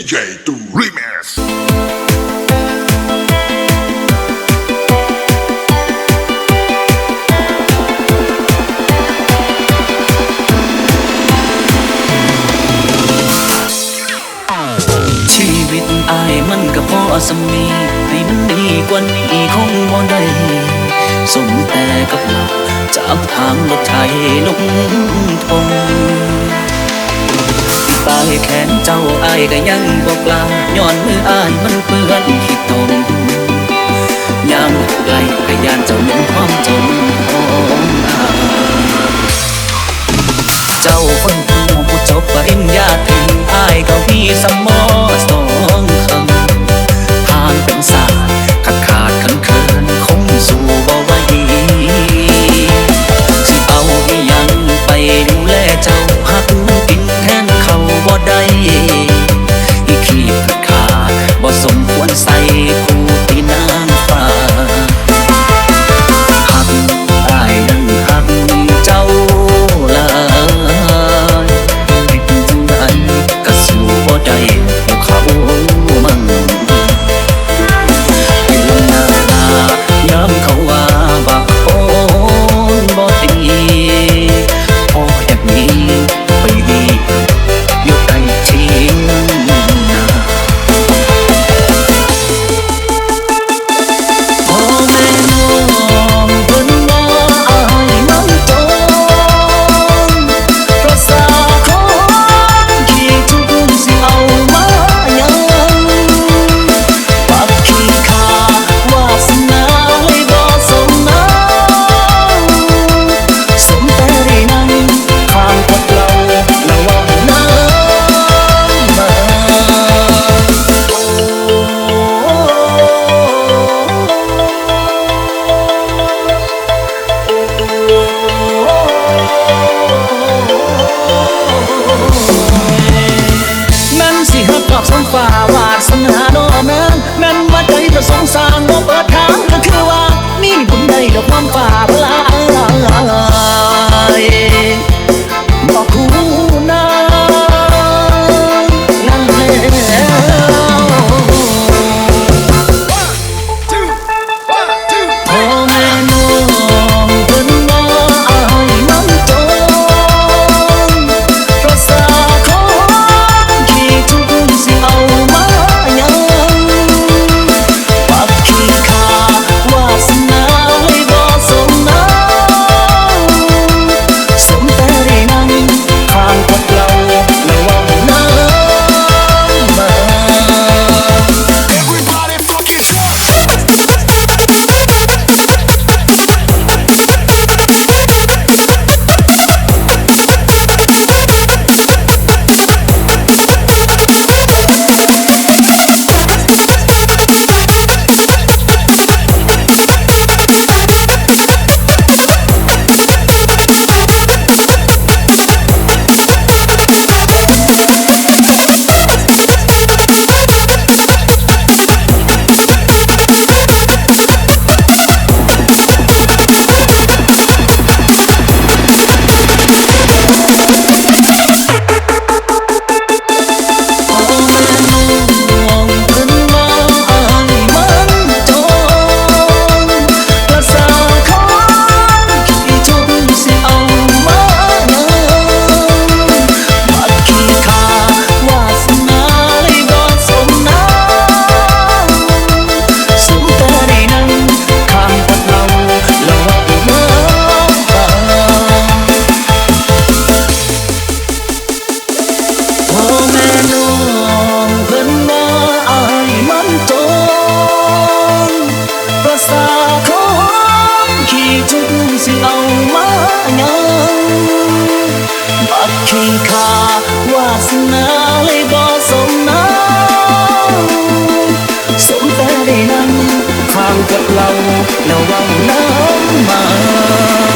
DJ Tu Remix ชีวิตอายมันก็พอสมีให้มันดีกว่านี้คงบ่ได้สมแต่กับจับทางรถไถลงทง แขนเจ้าอายก็ยังบอกลาย้อนมืออ่านมันเปื้อนขี้ตมยามไกลก็ยานเจ้าเหม็นความจมงเจ้าคนผู้ผู้จบปริญญาตรีอายก็มีสมอง vàng cất lòng nào vòng nỡ mơ